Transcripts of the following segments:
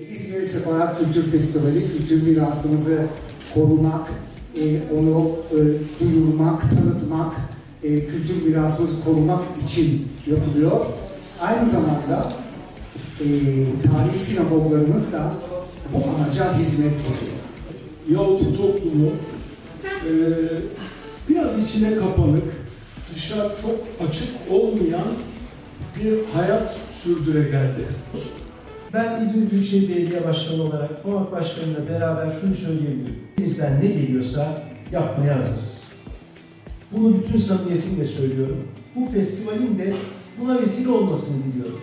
İzmir Sefahat Kültür Festivali kültür mirasımızı korumak, e, onu e, duyurmak, tanıtmak, e, kültür mirasımızı korumak için yapılıyor. Aynı zamanda tarihi sinagoglarımız da bu amaca hizmet ediyor. Yahudi toplumu biraz içine kapanık, dışa çok açık olmayan bir hayat sürdüre geldi. Ben İzmir Büyükşehir Belediye Başkanı olarak Konak Başkanı'yla beraber şunu söyleyebilirim. Elimizden ne geliyorsa yapmaya hazırız. Bunu bütün samimiyetimle söylüyorum. Bu festivalin de buna vesile olmasını diliyorum.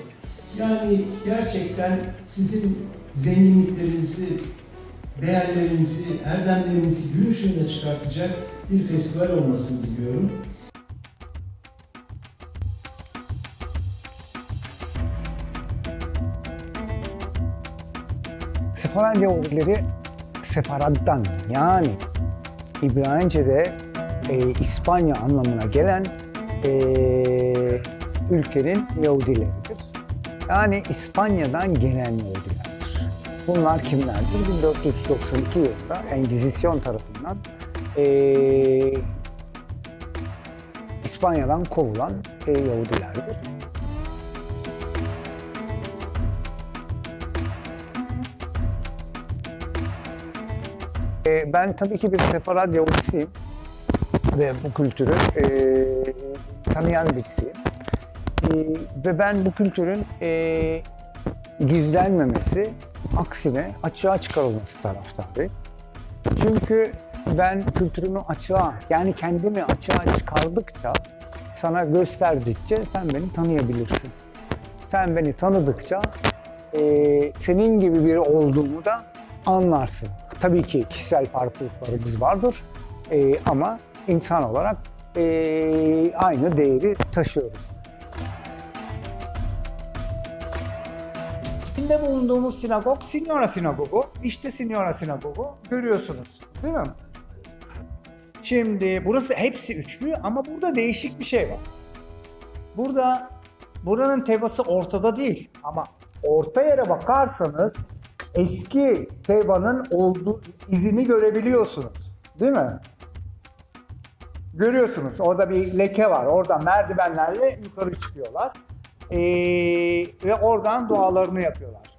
Yani gerçekten sizin zenginliklerinizi, değerlerinizi, erdemlerinizi gün ışığına çıkartacak bir festival olmasını diliyorum. Sefarad Yahudileri Sefarad'dan yani İbranice'de e, İspanya anlamına gelen e, ülkenin Yahudileridir. Yani İspanya'dan gelen Yahudilerdir. Bunlar kimlerdir? 1492 yılında Engizisyon tarafından e, İspanya'dan kovulan e, Yahudilerdir. E, ben tabii ki bir Sefarad Yahudisiyim ve bu kültürü e, tanıyan birisiyim. E, ve ben bu kültürün e, gizlenmemesi, aksine açığa çıkarılması taraftarıyım. Çünkü ben kültürümü açığa, yani kendimi açığa çıkardıkça, sana gösterdikçe sen beni tanıyabilirsin. Sen beni tanıdıkça e, senin gibi biri olduğumu da anlarsın. Tabii ki kişisel farklılıklarımız vardır e, ama insan olarak e, aynı değeri taşıyoruz. İçinde bulunduğumuz sinagog Signora Sinagogu. İşte Signora Sinagogu. Görüyorsunuz değil mi? Şimdi burası hepsi üçlü ama burada değişik bir şey var. Burada buranın tevası ortada değil ama orta yere bakarsanız eski tevanın olduğu izini görebiliyorsunuz. Değil mi? Görüyorsunuz orada bir leke var. Oradan merdivenlerle yukarı çıkıyorlar. Ee, ve oradan dualarını yapıyorlar.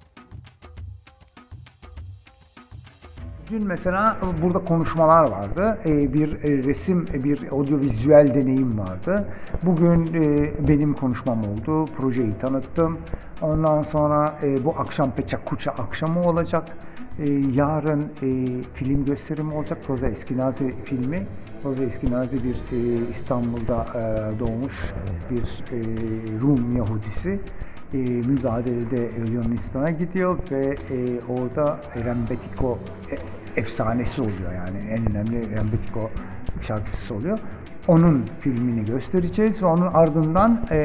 Dün mesela burada konuşmalar vardı. Ee, Bir e, resim, bir audiovizüel deneyim vardı. Bugün e, benim konuşmam oldu. Projeyi tanıttım. Ondan sonra e, bu akşam Peçak Kuça akşamı olacak. E, Yarın e, film gösterimi olacak. Roza Eskinazi filmi. Roza Eskinazi bir e, İstanbul'da e, doğmuş bir e, Rum Yahudisi e, mücadelede Yunanistan'a gidiyor ve e, orada Rembetiko e, efsanesi oluyor yani en önemli Rembetiko şarkısı oluyor. Onun filmini göstereceğiz ve onun ardından e,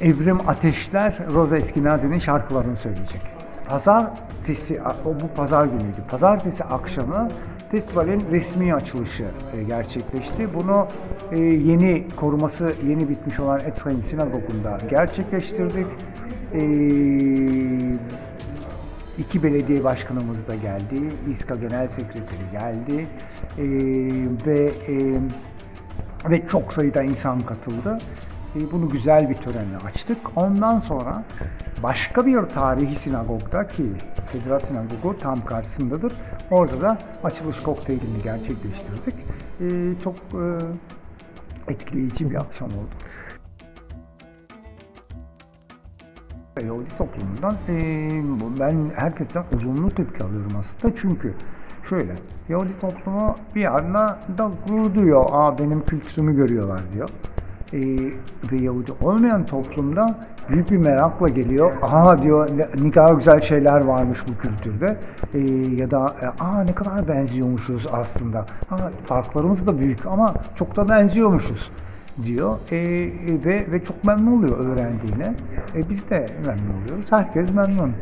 Evrim Ateşler Roza Eskinazi'nin şarkılarını söyleyecek. Pazartesi, bu pazar günüydü. Pazartesi akşamı festivalin resmi açılışı e, gerçekleşti. Bunu e, yeni koruması yeni bitmiş olan Etzheim Sinagogu'nda gerçekleştirdik. E, iki belediye başkanımız da geldi, İSKA Genel Sekreteri geldi ve ve çok sayıda insan katıldı. E, Bunu güzel bir törenle açtık. Ondan sonra başka bir tarihi sinagogda ki Federal Sinagogu tam karşısındadır. Orada da açılış kokteylini gerçekleştirdik. E, Çok e, etkileyici bir akşam oldu. Yahudi toplumundan bu- ben herkesten olumlu tepki alıyorum aslında çünkü şöyle Yahudi toplumu bir anda da gurur duyuyor. Aa benim kültürümü görüyorlar diyor. Eee, ve Yahudi olmayan toplumda büyük bir merakla geliyor. Aha diyor ne, kadar güzel şeyler varmış bu kültürde. Eee, ya da e, aa ne kadar benziyormuşuz aslında. Aa, farklarımız da büyük ama çok da benziyormuşuz diyor E, e, ve ve çok memnun oluyor öğrendiğine. E, biz de memnun oluyoruz. Herkes memnun.